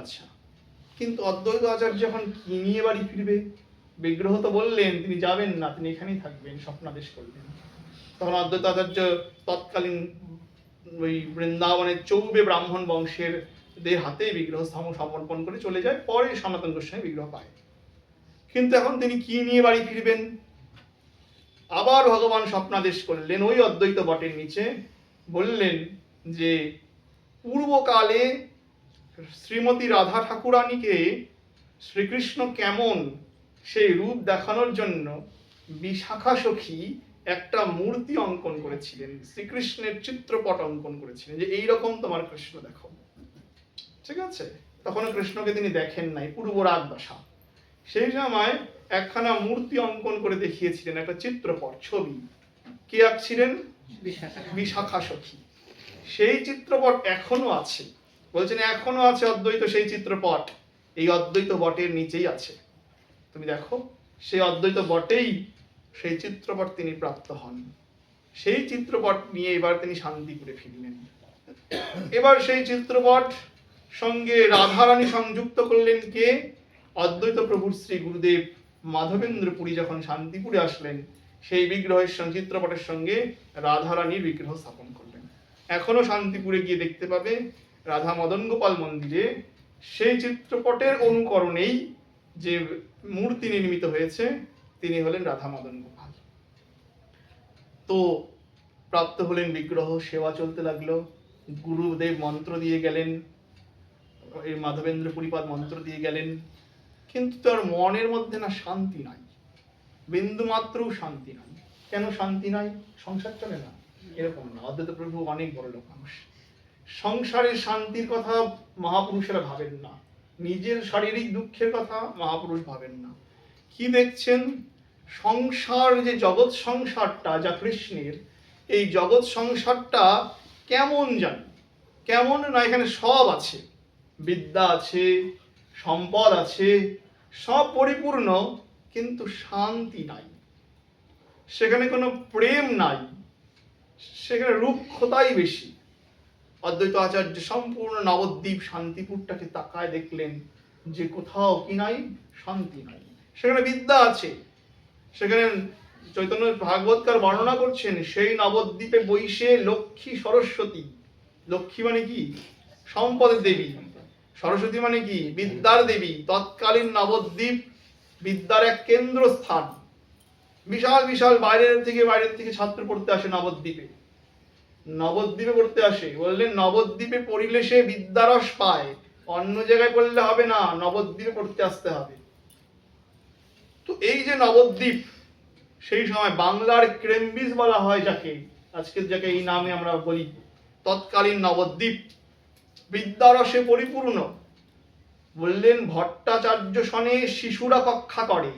আচ্ছা। কিন্তু অদ্বৈত আচার্য যখন কি নিয়ে বাড়ি ফিরবে, বিগ্রহ তো বললেন, তিনি যাবেন না, তিনি এখানেই থাকবেন, স্বপ্নাদেশ করলেন তখন অদ্বৈত আচার্য তৎকালীন ওই বৃন্দাবনের চৌবে ব্রাহ্মণ বংশের দের হাতে বিগ্রহ সমর্পণ করে চলে যায়, পরে সনাতন গোস্বামী বিগ্রহ পায়। কিন্তু এখন তিনি কি নিয়ে বাড়ি ফিরবেন, আবার ভগবান স্বপ্নাদেশ করলেন, ওই অদ্বৈত বটের নিচে বললেন যে, পূর্বকালে শ্রীমতী রাধা ঠাকুরানীকে শ্রীকৃষ্ণ কেমন সেই রূপ দেখানোর জন্য বিশাখা সখী একটা মূর্তি অঙ্কন করেছিলেন শ্রীকৃষ্ণের চিত্রপট অঙ্কন করেছিলেন যে এইরকম তোমার কৃষ্ণ দেখো। ঠিক আছে? তখন কৃষ্ণকে তিনি দেখেন নাই পূর্বরাগ দশা। সেই সময় একখানা মূর্তি অঙ্কন করে দেখিয়েছিলেন একটা চিত্রপট ছবি। কে আঁকছিলেন? বিশাখা। সখী। সেই চিত্রপট এখনও আছে। বলছেন, এখনও আছে অদ্বৈত সেই চিত্রপট এই অদ্বৈত বটের নিচেই আছে। তুমি দেখো, সেই অদ্বৈত বটেই সেই চিত্রপট তিনি প্রাপ্ত হন। সেই চিত্রপট নিয়ে এবার তিনি শান্তিপুরে ফিরলেন। এবার সেই চিত্রপট সঙ্গে রাধারানী সংযুক্ত করলেন কে? অদ্বৈত প্রভুর শ্রী গুরুদেব মাধবেন্দ্র পুরী যখন শান্তিপুরে আসলেন, সেই বিগ্রহের সঙ্গে চিত্রপটের সঙ্গে রাধারানীর বিগ্রহ স্থাপন করলেন। এখনও শান্তিপুরে গিয়ে দেখতে পাবে রাধা মদন গোপাল মন্দিরে, সেই চিত্রপটের অনুকরণেই যে মূর্তি নির্মিত হয়েছে, তিনি হলেন রাধা মদন গোপাল। তো প্রাপ্ত হলেন বিগ্রহ, সেবা চলতে লাগল। গুরুদেব মন্ত্র দিয়ে গেলেন, এই মাধবেন্দ্র পরিপাদ মন্ত্র দিয়ে গেলেন। কিন্তু তার মনের মধ্যে না শান্তি নাই। বিন্দু মাত্রও শান্তি নাই। কেন শান্তি নাই? সংসার চলে না। এরকম না। অদ্বৈত প্রভু অনেক বড় লোক মানুষ। সংসারের শান্তির কথা মহাপুরুষেরা ভাবেন না। নিজের শারীরিক দুঃখের কথা মহাপুরুষ ভাবেন না। কি দেখছেন? সংসার যে জগৎ সংসারটা, যা কৃষ্ণের, এই জগৎ সংসারটা কেমন জানি? কেমন না এখানে সব আছে। বিদ্যা আছে, সম্পদ আছে, সব পরিপূর্ণ, কিন্তু শান্তি নাই। সেখানে কোনো প্রেম নাই। সেখানে রুক্ষতাই বেশি। অদ্বৈত আচার্য সম্পূর্ণ নবদ্বীপ শান্তিপুরটাকে তাকায় দেখলেন যে কোথাও কি নাই, শান্তি নাই। সেখানে বিদ্যা আছে। সেখানে চৈতন্য ভাগবতকার বর্ণনা করছেন, সেই নবদ্বীপে বৈশে লক্ষ্মী সরস্বতী। লক্ষ্মী মানে কি? সম্পদের দেবী। সরস্বতী মানে কি? বিদ্যার দেবী। তৎকালীন নবদ্বীপ বিদ্যার এক কেন্দ্রস্থান। বিশাল বিশাল বাইরের থেকে বাইরের থেকে ছাত্র পড়তে আসে নবদ্বীপে। নবদ্বীপে পড়তে আসে। বললেন, নবদ্বীপে পড়িলে সে বিদ্যারস পায়। অন্য জায়গায় পড়লে হবে না, নবদ্বীপে পড়তে আসতে হবে। তো এই যে নবদ্বীপ, সেই সময় বাংলার ক্রেমবিজ বলা হয় যাকে, আজকের যাকে এই নামে আমরা বলি। তৎকালীন নবদ্বীপ বিদ্যারসে পরিপূর্ণ। বললেন, ভট্টাচার্য সনে শিশুরা কক্ষা করে।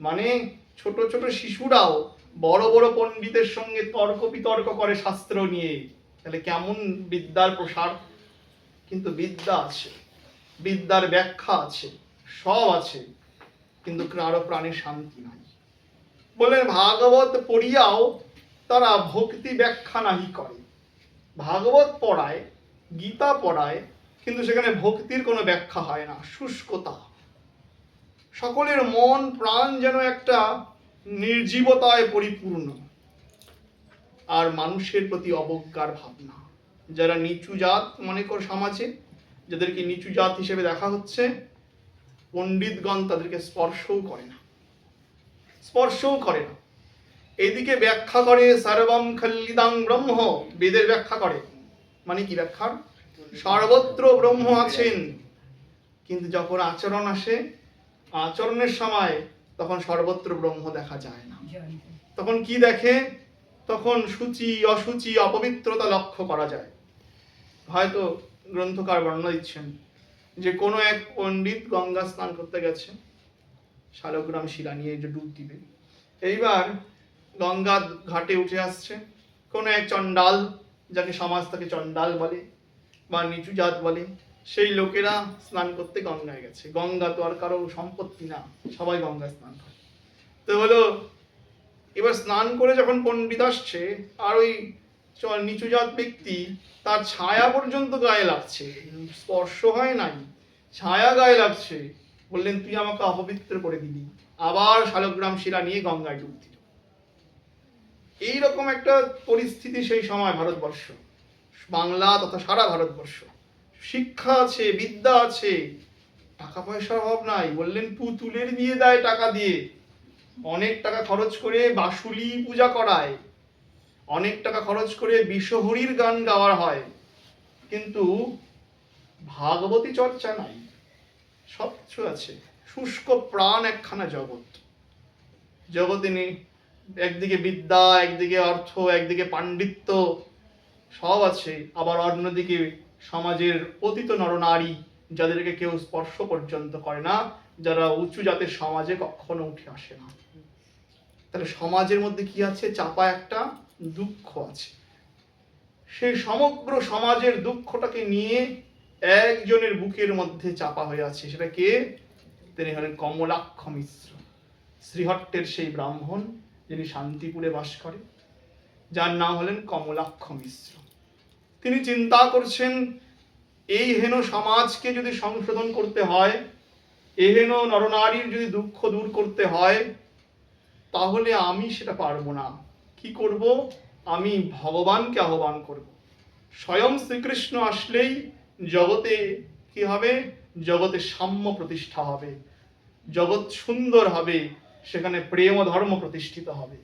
মানে ছোট ছোট শিশুরাও বড় বড় পণ্ডিতের সঙ্গে তর্ক বিতর্ক করে শাস্ত্র নিয়ে, তাহলে কেমন বিদ্যার প্রসার? কিন্তু বিদ্যা আছে, বিদ্যার ব্যাখ্যা আছে, সব আছে, কিন্তু কারও প্রাণে শান্তি নাই। বললেন ভাগবত পড়িয়াও তারা ভক্তি ব্যাখ্যা নাহি করে। ভাগবত পড়ায়, গীতা পড়ায়, কিন্তু সেখানে ভক্তির কোনো ব্যাখ্যা হয় না, শুষ্কতা। সকলের মন, প্রাণ যেন একটা নির্জীবতায় পরিপূর্ণ। আর মানুষের প্রতি অবজ্ঞার ভাবনা। যারা নিচু জাত, মনে কর সমাজে, যাদেরকে নিচু জাত হিসেবে দেখা হচ্ছে, পণ্ডিতগণ তাদেরকে স্পর্শও করে না। স্পর্শও করে না। এদিকে ব্যাখ্যা করে, সর্বম খল্লিদাং ব্রহ্ম বেদের ব্যাখ্যা করে। মানে কি ব্যাখ্যা সর্বত্র ব্রহ্ম আছেন। কিন্তু যখন আচরণ আসে, আচরণের সময় তখন সর্বত্র ব্রহ্ম দেখা যায় না। তখন কি দেখে? তখন সূচি অসুচি অপবিত্রতা লক্ষ্য করা যায়। হয়তো গ্রন্থকার বর্ণনা দিচ্ছেন যে কোনো এক পণ্ডিত গঙ্গা স্নান করতে গেছে। শালগ্রাম শিলা নিয়ে যে ডুব দিবে। এইবার গঙ্গা ঘাটে উঠে আসছে। কোনো এক চণ্ডাল যাকে সমাজ তাকে চণ্ডাল বলে বা নিচু জাত বলে। সেই লোকেরা স্নান করতে গঙ্গায় গেছে। গঙ্গা তো আর কারও সম্পত্তি না, সবাই গঙ্গায় স্নান করে। তো হলো, এবার স্নান করে যখন পণ্ডিত আসছে, আর ওই চ- নিচু জাত ব্যক্তি, তার ছায়া পর্যন্ত গায়ে লাগছে। স্পর্শ হয় নাই, ছায়া গায়ে লাগছে। বললেন, তুই আমাকে অপবিত্র করে দিলি। আবার শালগ্রাম শিলা নিয়ে গঙ্গায় ডুব দিল। এইরকম একটা পরিস্থিতি সেই সময় ভারতবর্ষ, বাংলা তথা সারা ভারতবর্ষ। শিক্ষা আছে, বিদ্যা আছে। টাকা পয়সার অভাব নাই। বললেন, পুতুলের বিয়ে দেয় টাকা দিয়ে। অনেক টাকা খরচ করে বাসুলি পূজা করায়। অনেক টাকা খরচ করে বিশ্বহরির গান গাওয়ার হয়। কিন্তু ভাগবতী চর্চা নাই। সব কিছু আছে। শুষ্ক প্রাণ একখানা জগৎ। জগতে নেই একদিকে বিদ্যা, একদিকে অর্থ, একদিকে পাণ্ডিত্য, সব আছে। আবার অন্যদিকে সমাজের পতিত নরনারী যাদেরকে কেউ স্পর্শ পর্যন্ত করে না, যারা উঁচু জাতের সমাজে কখনো উঠে আসে না। তাহলে সমাজের মধ্যে কি আছে? চাপা একটা দুঃখ আছে। সেই সমগ্র সমাজের দুঃখটাকে নিয়ে একজনের বুকের মধ্যে চাপা হয়ে আছে। সেটা কে? তিনি হলেন কমলাক্ষ মিশ্র। শ্রীহট্টের সেই ব্রাহ্মণ যিনি শান্তিপুরে বাস করে, যার নাম হলেন কমলাক্ষ মিশ্র। তিনি চিন্তা করছেন, এই হেন সমাজকে যদি সংশোধন করতে হয়, এ হেন নরনারীর যদি দুঃখ দূর করতে হয়, তাহলে আমি সেটা পারব না। কি করব? আমি ভগবানকে আহ্বান করব। স্বয়ং শ্রীকৃষ্ণ আসলেই জগতে কি হবে? জগতে সাম্য প্রতিষ্ঠা হবে। জগৎ সুন্দর হবে, সেখানে প্রেম ধর্ম প্রতিষ্ঠিত হবে।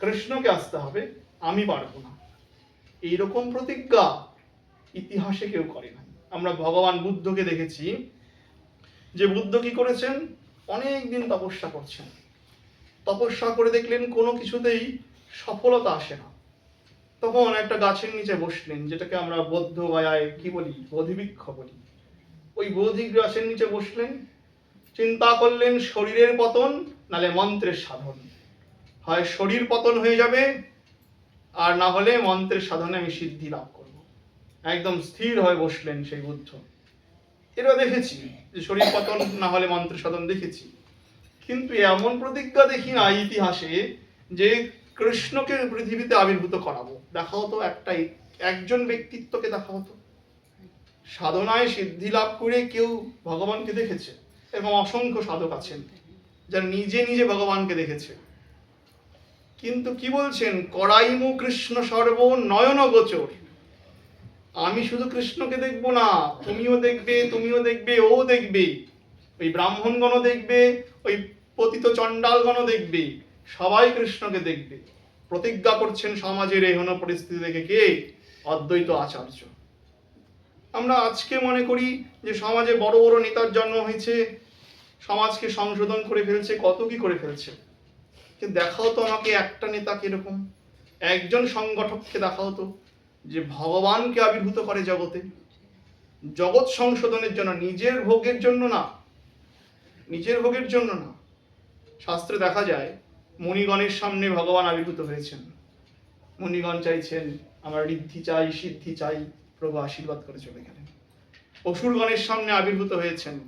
কৃষ্ণকে আসতে হবে, আমি পারব না। এইরকম প্রতিজ্ঞা ইতিহাসে কেউ করে না আমরা ভগবান বুদ্ধকে দেখেছি, যে বুদ্ধ কি করেছেন? অনেক দিন তপস্যা করছেন। তপস্যা করে দেখলেন কোনো কিছুতেই সফলতা আসে না। তখন একটা গাছের নিচে বসলেন, যেটাকে আমরা বৌদ্ধ গায়ায় কি বলি? বোধিবৃক্ষ বলি। ওই বোধি গাছের নিচে বসলেন, চিন্তা করলেন, শরীরের পতন নালে মন্ত্রের সাধন। হয় শরীর পতন হয়ে যাবে আর না হলে মন্ত্রের সাধনে আমি সিদ্ধি লাভ করব। একদম স্থির হয়ে বসলেন সেই বুদ্ধ। এটা দেখেছি যে শরীর পতন না হলে মন্ত্র সাধন দেখেছি। কিন্তু এমন প্রতিজ্ঞা দেখি না ইতিহাসে যে কৃষ্ণকে পৃথিবীতে আবির্ভূত করাবো। দেখা হতো একটাই একজন ব্যক্তিত্বকে দেখা হতো। সাধনায় সিদ্ধি লাভ করে কেউ ভগবানকে দেখেছে এবং অসংখ্য সাধক আছেন, যারা নিজে নিজে ভগবানকে দেখেছে। কিন্তু কি বলছেন? করাইমু কৃষ্ণ সর্ব নয়ন গোচর আমি শুধু কৃষ্ণকে দেখব না, তুমিও দেখবে তুমিও দেখবে, ও দেখবে, ওই ব্রাহ্মণগণ দেখবে, ওই পতিত চণ্ডালগণও দেখবে, সবাই কৃষ্ণকে দেখবে। প্রতিজ্ঞা করছেন সমাজের এহন পরিস্থিতি দেখে কে? অদ্বৈত আচার্য। আমরা আজকে মনে করি যে সমাজে বড় বড় নেতার জন্ম হয়েছে, সমাজকে সংশোধন করে ফেলছে, কত কি করে ফেলছে? দেখাও তো আমাকে একটা নেতা কীরকম? একজন সংগঠককে দেখাও তো, যে ভগবানকে আবির্ভূত করে জগতে। জগৎ সংশোধনের জন্য, নিজের ভোগের জন্য না, নিজের ভোগের জন্য না। শাস্ত্রে দেখা যায়, মুনিগণের সামনে ভগবান আবির্ভূত হয়েছেন। মুনিগণ চাইছেন, আমার ঋদ্ধি চাই, সিদ্ধি চাই, প্রভু আশীর্বাদ করে চলে গেলেন। অসুরগণের সামনে আবির্ভূত হয়েছেন।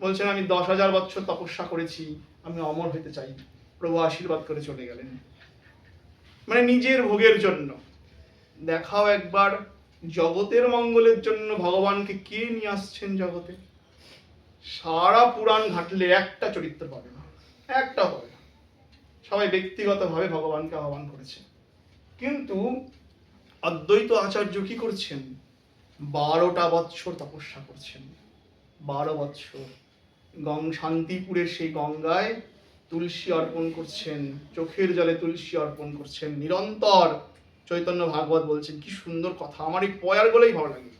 বলছেন, আমি দশ হাজার বছর তপস্যা করেছি, আমি অমর হতে চাই। প্রভু আশীর্বাদ করে চলে গেলেন। মানে নিজের ভোগের জন্য। দেখাও একবার জগতের মঙ্গলের জন্য ভগবানকে কে নিয়ে আসছেন জগতে? সারা পুরাণ ঘাটলে একটা চরিত্র পাবে না। একটা হবে না। সবাই ব্যক্তিগতভাবে ভগবানকে আহ্বান করেছে। কিন্তু অদ্বৈত আচার্য কি করছেন? বারোটা বৎসর তপস্যা করছেন। বারো বৎসর। গং শান্তিপুরের সেই গঙ্গায় তুলসী অর্পণ করছেন, চোখের জলে তুলসী অর্পণ করছেন, নিরন্তর চৈতন্য ভাগবত বলছেন, কি সুন্দর কথা, আমার এই পয়ার গলেই ভালো লাগে।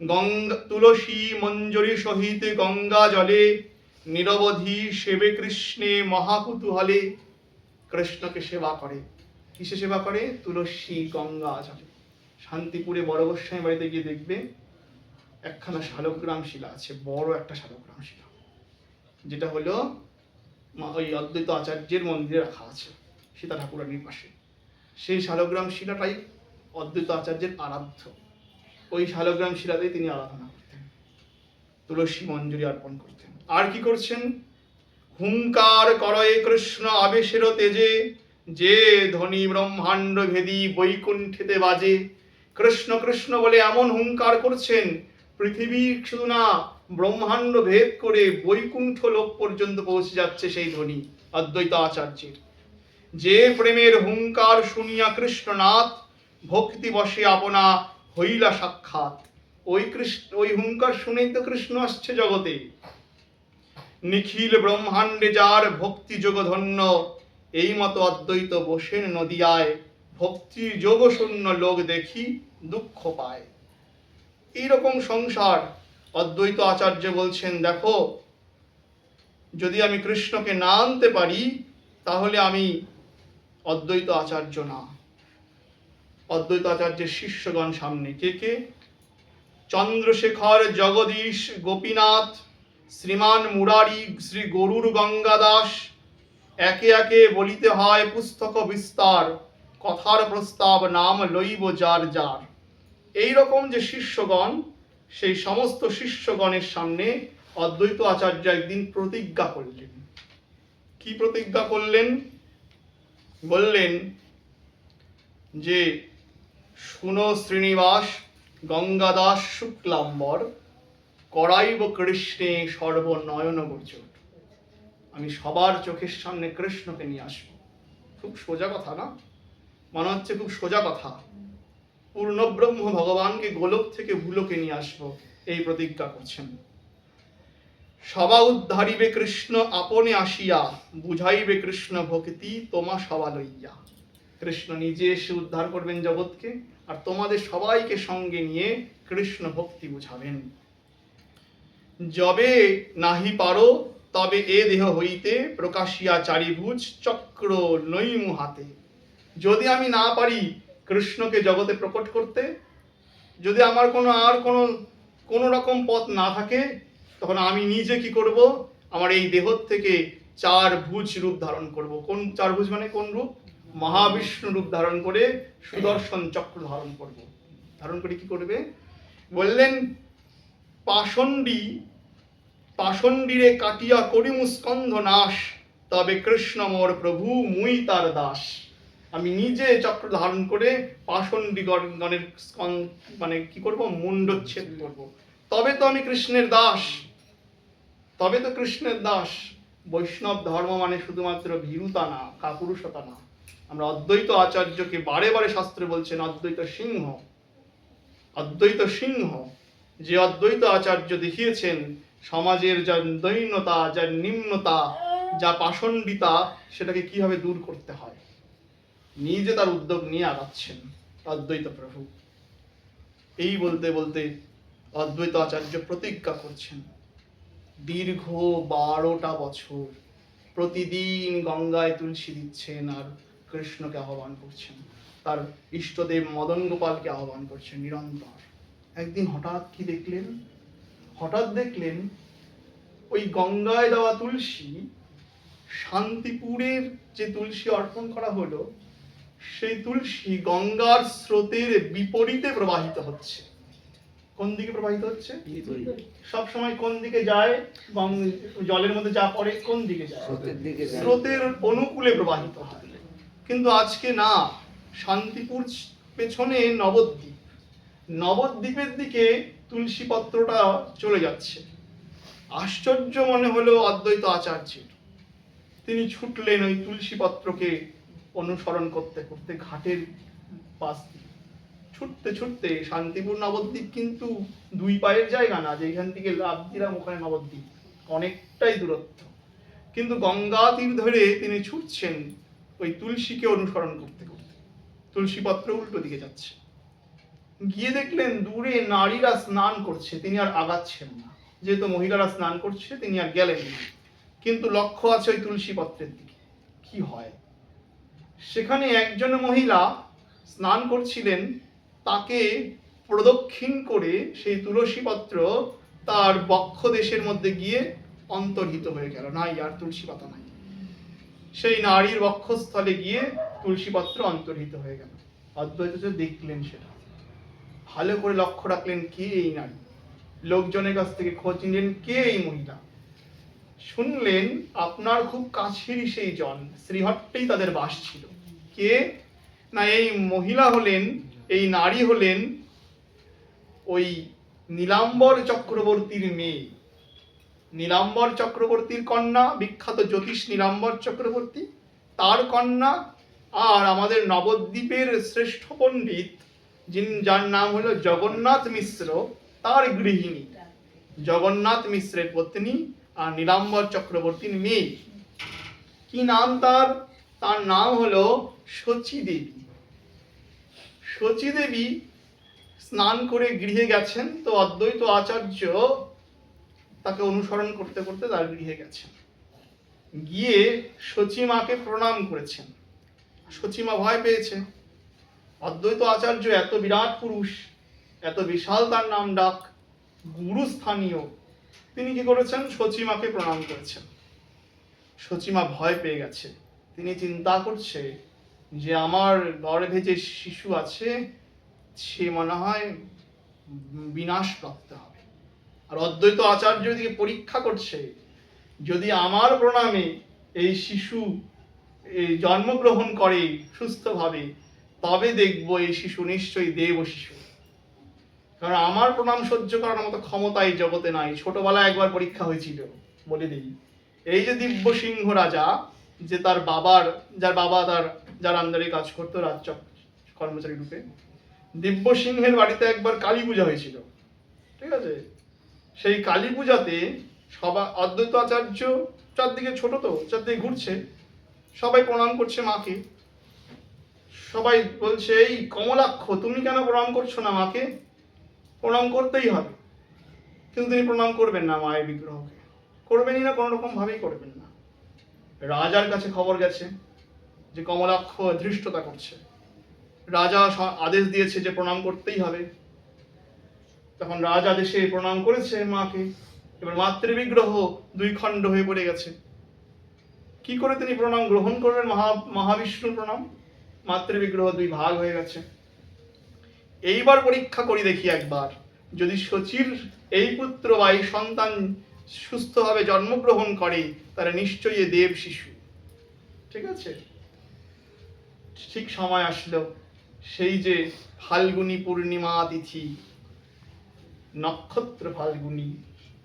গঙ্গা, তুলসী মঞ্জরি সহিত গঙ্গা জলে, নিরবধি সেবে কৃষ্ণে মহাকুতুহলে, কৃষ্ণকে সেবা করে। কিসে সেবা করে? তুলসী গঙ্গা জলে। শান্তিপুরে বড় গোস্বামী বাড়িতে গিয়ে দেখবে, একখানা শালগ্রাম শিলা আছে, বড় একটা শালগ্রাম শিলা। যেটা হলো ওই অদ্বৈত আচার্যের মন্দিরে রাখা আছে, সীতা ঠাকুরানির পাশে। সেই শালগ্রাম শিলাটাই অদ্বৈত আচার্যের আরাধ্য। ওই শালগ্রাম শিলাতেই তিনি আরাধনা করতেন, তুলসী মঞ্জুরি অর্পণ করতেন। আর কি করছেন? হুঙ্কার করয়ে কৃষ্ণ আবেশের তেজে, যে ধ্বনি ব্রহ্মাণ্ড ভেদি বৈকুণ্ঠেতে বাজে। কৃষ্ণ কৃষ্ণ বলে এমন হুঙ্কার করছেন পৃথিবী শুধু না ব্রহ্মাণ্ড ভেদ করে বৈকুণ্ঠ লোক পর্যন্ত পৌঁছে যাচ্ছে সেই ধ্বনি অদ্বৈত আচার্যের। যে প্রেমের হুঙ্কার শুনিয়া কৃষ্ণনাথ, ভক্তি বসে আপনা হইলা সাক্ষাৎ। ওই কৃষ্ণ, ওই হুঙ্কার শুনেই তো কৃষ্ণ আসছে জগতে। নিখিল ব্রহ্মাণ্ডে যার ভক্তি যোগধন্য, এই মতো অদ্বৈত বসেন নদিয়ায় ভক্তি যোগ শূন্য লোক দেখি দুঃখ পায়। এইরকম সংসার অদ্বৈত আচার্য বলছেন, দেখো, যদি আমি কৃষ্ণকে না আনতে পারি, তাহলে আমি অদ্বৈত আচার্য না। অদ্বৈত আচার্যের শিষ্যগণ সামনে কে কে? চন্দ্রশেখর, জগদীশ, গোপীনাথ, শ্রীমান মুরারি, শ্রী গরুর গঙ্গাদাস একে একে বলিতে হয়, পুস্তক বিস্তার, কথার প্রস্তাব, নাম লইব যার যার। এই রকম যে শিষ্যগণ সেই সমস্ত শিষ্যগণের সামনে অদ্বৈত আচার্য একদিন প্রতিজ্ঞা করলেন। কি প্রতিজ্ঞা করলেন? বললেন যে, শুনো শ্রীনিবাস, গঙ্গাদাস শুক্লাম্বর, করাইব কৃষ্ণে সর্বনয়ন গোচর আমি সবার চোখের সামনে কৃষ্ণকে নিয়ে আসব। খুব সোজা কথা না? মনে হচ্ছে খুব সোজা কথা। পূর্ণব্রহ্ম ভগবানকে গোলক থেকে ভুলোকে নিয়ে আসব, এই প্রতিজ্ঞা করছেন। সবা উদ্ধারিবে কৃষ্ণ আপনে আসিয়া, বুঝাইবে কৃষ্ণ ভক্তি তোমা সবা লইয়া। কৃষ্ণ নিজে এসে উদ্ধার করবেন জগৎকে, আর তোমাদের সবাইকে সঙ্গে নিয়ে কৃষ্ণ ভক্তি বুঝাবেন। যবে নাহি পারো, তবে এ দেহ হইতে প্রকাশিয়া চারিভুজ চক্র নৈমু হাতে যদি আমি না পারি কৃষ্ণকে জগতে প্রকট করতে, যদি আমার কোনো, আর কোনো কোনো রকম পথ না থাকে, তখন আমি নিজে কি করব? আমার এই দেহ থেকে চার ভুজ রূপ ধারণ করব। কোন চার ভুজ মানে কোন রূপ? মহাবিষ্ণু রূপ ধারণ করে সুদর্শন চক্র ধারণ করব। ধারণ করে কি করবে? বললেন, পাষণ্ডী, পাষণ্ডীরে কাটিয়া করিমু স্কন্ধ নাশ তবে কৃষ্ণ মোর প্রভু মুই তার দাস। আমি নিজে চক্র ধারণ করে পাষণ্ডী গণ- স্কন- মানে কি করব? মুন্ডচ্ছেদ করব। তবে তো আমি কৃষ্ণের দাস। তবে তো কৃষ্ণের দাস। বৈষ্ণব ধর্ম মানে শুধুমাত্র ভীরুতা না, কাপুরুষতা না। আমরা অদ্বৈত আচার্যকে বারে বারে শাস্ত্রে বলছেন অদ্বৈত সিংহ। অদ্বৈত সিংহ, যে অদ্বৈত আচার্য দেখিয়েছেন, সমাজের যা দৈন্যতা, যা নিম্নতা, যা পাষণ্ডিতা, সেটাকে কীভাবে দূর করতে হয়? নিজে তার উদ্যোগ নিয়ে আগাচ্ছেন অদ্বৈত প্রভু। এই বলতে বলতে অদ্বৈত আচার্য প্রতিজ্ঞা করছেন, দীর্ঘ বারোটা বছর প্রতিদিন গঙ্গায় তুলসী দিচ্ছেন আর কৃষ্ণকে আহ্বান করছেন। তার ইষ্টদেব মদন গোপালকে আহ্বান করছেন নিরন্তর। একদিন হঠাৎ কি দেখলেন? হঠাৎ দেখলেন ওই গঙ্গায় দেওয়া তুলসী শান্তিপুরের যে তুলসী অর্পণ করা হলো সেই তুলসী গঙ্গার স্রোতের বিপরীতে প্রবাহিত হচ্ছে। কোন দিকে প্রবাহিত হচ্ছে? সব সময় কোন দিকে যায়? জলের মধ্যে যা পড়ে কোন দিকে যায়? স্রোতের দিকে যায়। স্রোতের অনুকূলে প্রবাহিত হয়। কিন্তু আজকে না শান্তিপুর পেছনে নবদ্বীপ। নবদ্বীপের দিকে তুলসী পত্রটা চলে যাচ্ছে। আশ্চর্য মনে হলো অদ্বৈত আচার্যের। তিনি ছুটলেন ওই তুলসী পত্রকে অনুসরণ করতে করতে ঘাটের পাশ ছুটতে ছুটতে শান্তিপুর নবদ্বীপ কিন্তু দুই পায়ের জায়গা না যেখান থেকে লাভ দিলাম ওখানে নবদ্বীপ। অনেকটাই দূরত্ব। কিন্তু গঙ্গা তীর ধরে তিনি ছুটছেন ওই তুলসীকে অনুসরণ করতে করতে। তুলসী পত্র উল্টো দিকে যাচ্ছে। গিয়ে দেখলেন দূরে নারীরা স্নান করছে, তিনি আর আগাচ্ছেন না। যেহেতু মহিলারা স্নান করছে, তিনি আর গেলেন না। কিন্তু লক্ষ্য আছে ওই তুলসী পত্রের দিকে। কি হয়? সেখানে একজন মহিলা স্নান করছিলেন, তাকে প্রদক্ষিণ করে সেই তুলসী পত্র তার বক্ষ দেশের মধ্যে গিয়ে অন্তর্হিত হয়ে গেল। নাই, আর তুলসী পাতা নাই। সেই নারীর বক্ষস্থলে গিয়ে তুলসী পত্র অন্তর্হিত হয়ে গেল। অদ্বৈত দেখলেন সেটা। ভালো করে লক্ষ্য রাখলেন, কে এই নারী? লোকজনের কাছ থেকে খোঁজ নিলেন, কে এই মহিলা? শুনলেন, আপনার খুব কাছেরই সেই জন, শ্রীহট্টেই তাদের বাস ছিল। কে? না, এই মহিলা হলেন, এই নারী হলেন ওই নীলাম্বর চক্রবর্তীর মেয়ে। নীলাম্বর চক্রবর্তীর কন্যা, বিখ্যাত জ্যোতিষ নীলাম্বর চক্রবর্তী, তার কন্যা আর আমাদের নবদ্বীপের শ্রেষ্ঠ পণ্ডিত, যিনি, যার নাম হলো জগন্নাথ মিশ্র, তার গৃহিণী। জগন্নাথ মিশ্রের পত্নী আর নীলাম্বর চক্রবর্তীর মেয়ে। কি নাম তার? তার নাম হলো শচী দেবী। শচী দেবী স্নান করে গৃহে গেছেন, তো অদ্বৈত আচার্য তাকে অনুসরণ করতে করতে তার গৃহে গেছেন। গিয়ে সচিমাকে প্রণাম করেছেন। সচিমা ভয় পেয়েছে। অদ্বৈত আচার্য এত বিরাট পুরুষ, এত বিশাল তার নাম ডাক, গুরু স্থানীয়, তিনি কি করেছেন? সচিমাকে প্রণাম করেছেন। সচিমা ভয় পেয়ে গেছে। তিনি চিন্তা করছে যে আমার গর্ভে যে শিশু আছে, সে মনে হয় বিনাশ প্রাপ্ত হবে। আর অদ্বৈত আচার্য এদিকে পরীক্ষা করছে, যদি আমার প্রণামে এই শিশু জন্মগ্রহণ করে সুস্থভাবে, তবে দেখব এই শিশু নিশ্চয়ই দেব শিশু। কারণ আমার প্রণাম সহ্য করার মতো ক্ষমতা এই জগতে নাই। ছোটবেলায় একবার পরীক্ষা হয়েছিল, বলে দিই। এই যে দিব্য সিংহ রাজা, যে তার বাবার, যার বাবা তার যার আন্দারে কাজ করতো রাজচক কর্মচারী রূপে। দিব্য সিংহের বাড়িতে একবার কালী পূজা হয়েছিল। ঠিক আছে? সেই কালী পূজাতে সবা অদ্বৈত আচার্য চারদিকে ছোট তো, চারদিকে ঘুরছে। সবাই প্রণাম করছে মাকে। সবাই বলছে, এই কমলাক্ষ, তুমি কেন প্রণাম করছ না মাকে? প্রণাম করতেই হবে। কিন্তু তিনি প্রণাম করবেন না মায়ের বিগ্রহকে। করবেনই না কোনো রকম ভাবেই করবেন না। রাজার কাছে খবর গেছে। যে কমলাক্ষ ধৃষ্টতা করছে। রাজা আদেশ দিয়েছে যে প্রণাম করতেই হবে। তখন রাজ আদেশে প্রণাম করেছে মাকে। এবার মাতৃবিগ্রহ দুই খণ্ড হয়ে পড়ে গেছে। কি করে তিনি প্রণাম গ্রহণ করবেন? মহা মহাবিষ্ণুর প্রণাম? মাতৃবিগ্রহ দুই ভাগ হয়ে গেছে। এইবার পরীক্ষা করি দেখি একবার। যদি সচির এই পুত্র বা এই সন্তান সুস্থভাবে জন্মগ্রহণ করে তারা নিশ্চয়ই দেব শিশু। ঠিক আছে? ঠিক সময় আসলো। সেই যে ফাল্গুনী পূর্ণিমা তিথি, নক্ষত্র ফাল্গুনী,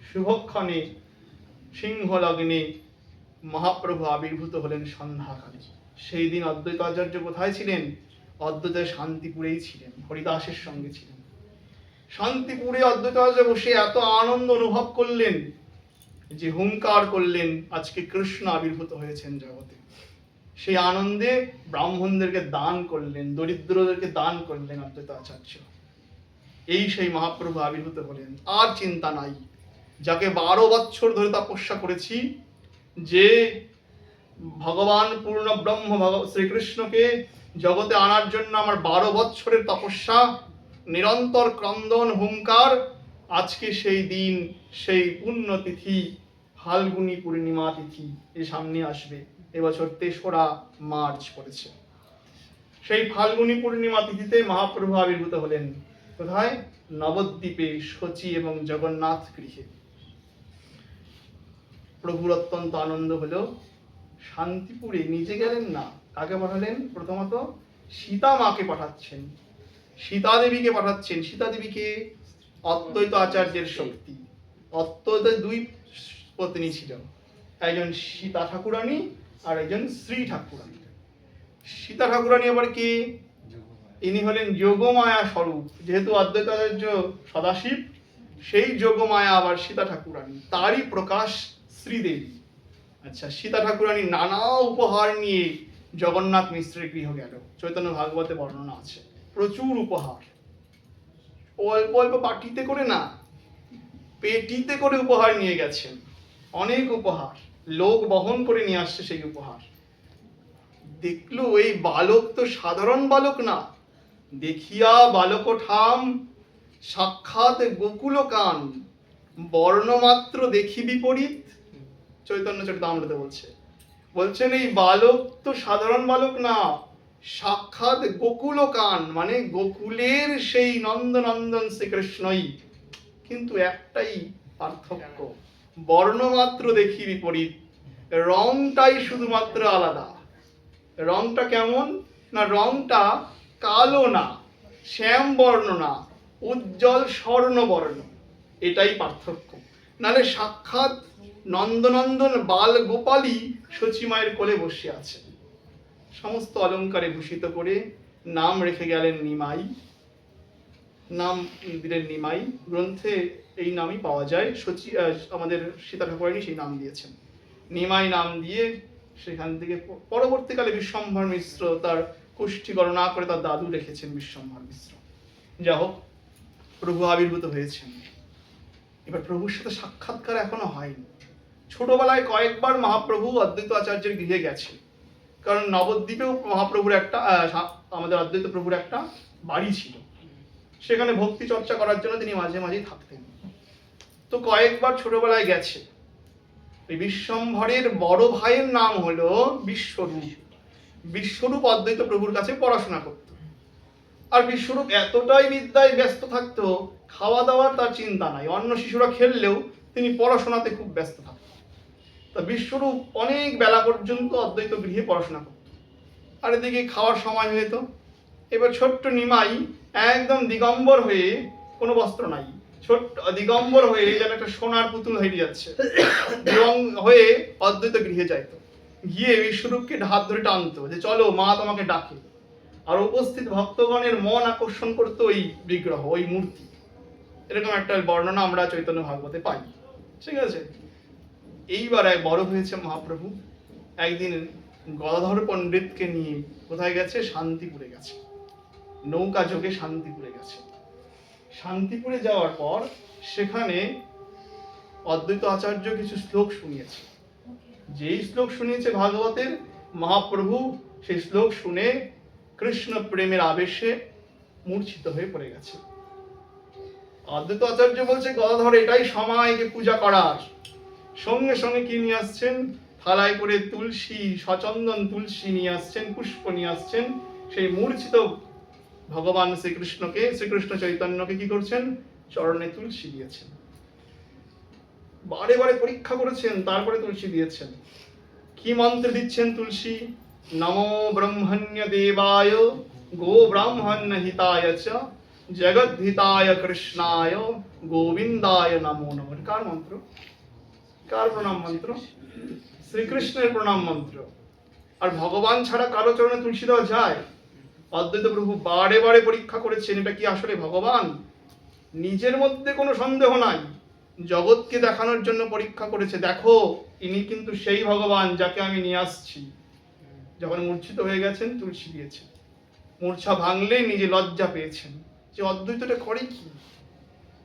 শুভক্ষণে সিংহ লগ্নে মহাপ্রভু আবির্ভূত হলেন সন্ধ্যাকালে। সেই দিন অদ্বৈত আচার্য কোথায় ছিলেন? অদ্বৈত শান্তিপুরেই ছিলেন, হরিদাসের সঙ্গে ছিলেন। শান্তিপুরে অদ্বৈত আচার্য বসে এত আনন্দ অনুভব করলেন যে হুঙ্কার করলেন, আজকে কৃষ্ণ আবির্ভূত হয়েছেন জগতে। সেই আনন্দে ব্রাহ্মণদেরকে দান করলেন, দরিদ্রদেরকে দান করলেন অদ্বৈত আচার্য এই সেই মহাপ্রভু আবির্ভূত হলেন। আর চিন্তা নাই, যাকে বারো বছর ধরে তপস্যা করেছি, যে ভগবান পূর্ণ ব্রহ্ম শ্রীকৃষ্ণকে জগতে আনার জন্য আমার বারো বছরের তপস্যা, নিরন্তর ক্রন্দন, হুঙ্কার, আজকে সেই দিন, সেই পুণ্যতিথি, ফাল্গুনী পূর্ণিমা তিথি এ সামনে আসবে। এবছর তেসরা মার্চ পড়েছে। সেই ফাল্গুনী পূর্ণিমা তিথিতে মহাপ্রভু আবির্ভূত হলেন কোথায়? নবদ্বীপে শচী এবং জগন্নাথ গৃহে। প্রভুর অত্যন্ত আনন্দ হলো, শান্তিপুরে নিজে গেলেন না, কাকে পাঠালেন? প্রথমত সীতা মাকে পাঠাচ্ছেন। সীতা দেবীকে পাঠাচ্ছেন। সীতা দেবীকে অদ্বৈত আচার্যের শক্তি। অদ্বৈত দুই পত্নী ছিল। একজন সীতা ঠাকুরানী আর একজন শ্রী ঠাকুরানী। সীতা ঠাকুরানী আবার কি? ইনি হলেন যোগমায়া স্বরূপ। যেহেতু অদ্বৈত আচার্য সদাশিব, সেই যোগমায়া আবার সীতা ঠাকুরানী। তারই প্রকাশ শ্রীদেবী। আচ্ছা সীতা ঠাকুরানী নানা উপহার নিয়ে জগন্নাথ মিশ্রের গৃহ গেল। চৈতন্য ভাগবতে বর্ণনা আছে। প্রচুর উপহার। অল্প অল্প পাটিতে করে না, পেটিতে করে উপহার নিয়ে গেছেন। অনেক উপহার। লোক বহন করে নিয়ে আসছে সেই উপহার। দেখল এই বালক তো সাধারণ বালক না। দেখিয়া বালক ঠাম সাক্ষাৎ গোকুল কান বর্ণমাত্র দেখি বিপরীত। চৈতন্য চরিতামৃত বলছে, বলছেন এই বালক তো সাধারণ বালক না, সাক্ষাৎ গোকুল কান মানে গোকুলের সেই নন্দনন্দন শ্রীকৃষ্ণই। কিন্তু একটাই পার্থক্য বর্ণমাত্র দেখি বিপরীত। রংটাই শুধুমাত্র আলাদা। রংটা কেমন? না, রংটা কালো না শ্যাম বর্ণ না, উজ্জ্বল স্বর্ণ বর্ণ এটাই পার্থক্য। নালে সাক্ষাৎ নন্দনন্দন বাল গোপালই সচিমায়ের কোলে বসে আছে। সমস্ত অলঙ্কারে ভূষিত করে নাম রেখে গেলেন নিমাই। নাম দিলেন নিমাই গ্রন্থে এই নামই পাওয়া যায়। সচি আমাদের সীতা ঠাকুরানী সেই নাম দিয়েছেন। নিমাই নাম দিয়ে সেখান থেকে পরবর্তীকালে বিশ্বম্ভর মিশ্র তার কুষ্ঠি গণনা করে তার দাদু রেখেছেন বিশ্বম্ভর মিশ্র। যা হোক, প্রভু আবির্ভূত হয়েছেন। এবার প্রভুর সাথে সাক্ষাৎকার এখনও হয়নি। ছোটবেলায় কয়েকবার মহাপ্রভু অদ্বৈত আচার্যের গৃহে গেছে। কারণ নবদ্বীপেও মহাপ্রভুর একটা আমাদের অদ্বৈত প্রভুর একটা বাড়ি ছিল। সেখানে ভক্তি চর্চা করার জন্য তিনি মাঝে মাঝেই থাকতেন। তো কয়েকবার ছোটবেলায় গেছে। এই বিশ্বম্ভরের বড় ভাইয়ের নাম হলো বিশ্বরূপ। বিশ্বরূপ অদ্বৈত প্রভুর কাছে পড়াশোনা করত। আর বিশ্বরূপ এতটাই বিদ্যায় ব্যস্ত থাকতো খাওয়া দাওয়ার তার চিন্তা নাই। অন্য শিশুরা খেললেও তিনি পড়াশোনাতে খুব ব্যস্ত থাকতেন। তা বিশ্বরূপ অনেক বেলা পর্যন্ত অদ্বৈত গৃহে পড়াশোনা করত। আর এদিকে খাওয়ার সময় হয়ে যেত। এবার ছোট্ট নিমাই একদম দিগম্বর হয়ে কোনো বস্ত্র নাই। ছোট্ট দিগম্বর হয়ে যেন একটা সোনার পুতুল হয়ে যাচ্ছে। এবং হয়ে অদ্বৈত গৃহে যাইতো গিয়ে বিশ্বরূপকে হাত ধরে টানতো যে, চলো, মা তোমাকে ডাকে। আর উপস্থিত ভক্তগণের মন আকর্ষণ করতো ওই বিগ্রহ, ওই মূর্তি। এরকম একটা বর্ণনা আমরা চৈতন্য ভাগবতে পাই। ঠিক আছে? এইবার এক বড় হয়েছে মহাপ্রভু। একদিন গদাধর পণ্ডিতকে নিয়ে কোথায় গেছে? শান্তিপুরে গেছে। নৌকা যোগে শান্তিপুরে গেছে। শান্তিপুরে যাওয়ার পর সেখানে অদ্বৈত আচার্য কিছু শ্লোক শুনিয়েছে। যেই শ্লোক শুনিয়েছে ভাগবতের, মহাপ্রভু সেই শ্লোক শুনে কৃষ্ণ প্রেমের আবেশে মূর্ছিত হয়ে পড়ে গেছে। অদ্বৈত আচার্য বলছে গদাধর এটাই সময়কে পূজা করার। সঙ্গে সঙ্গে কি নিয়ে আসছেন? থালায় করে তুলসী, সচন্দন তুলসী নিয়ে আসছেন, পুষ্প নিয়ে আসছেন। সেই মূর্ছিত ভগবান শ্রীকৃষ্ণকে, শ্রীকৃষ্ণ চৈতন্যকে কি করছেন? চরণে তুলসী দিয়েছেন। বারে বারে পরীক্ষা করেছেন, তারপরে তুলসী দিয়েছেন। কি মন্ত্র দিচ্ছেন তুলসী? নমো ব্রহ্মণ্য দেবায়, গো ব্রাহ্মণ্য হিতায় চ, জগদ্ধিতায় কৃষ্ণায়, গোবিন্দায় নমো নমঃ। কার মন্ত্র? কার প্রণাম মন্ত্র? শ্রীকৃষ্ণের প্রণাম মন্ত্র। আর ভগবান ছাড়া কারও চরণে তুলসী দেওয়া যায়? অদ্বৈত প্রভু বারে বারে পরীক্ষা করেছেন, এটা কি আসলে ভগবান? নিজের মধ্যে কোনো সন্দেহ নাই। জগৎকে দেখানোর জন্য পরীক্ষা করেছে। দেখো, ইনি কিন্তু সেই ভগবান যাকে আমি নিয়ে আসছি। যখন মূর্ছিত হয়ে গেছেন, তুলসী দিয়েছেন। মূর্ছা ভাঙলে নিজে লজ্জা পেয়েছেন। যে অদ্বৈতটা করে কি?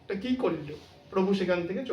এটা কি করল? প্রভু সেখান থেকে চলে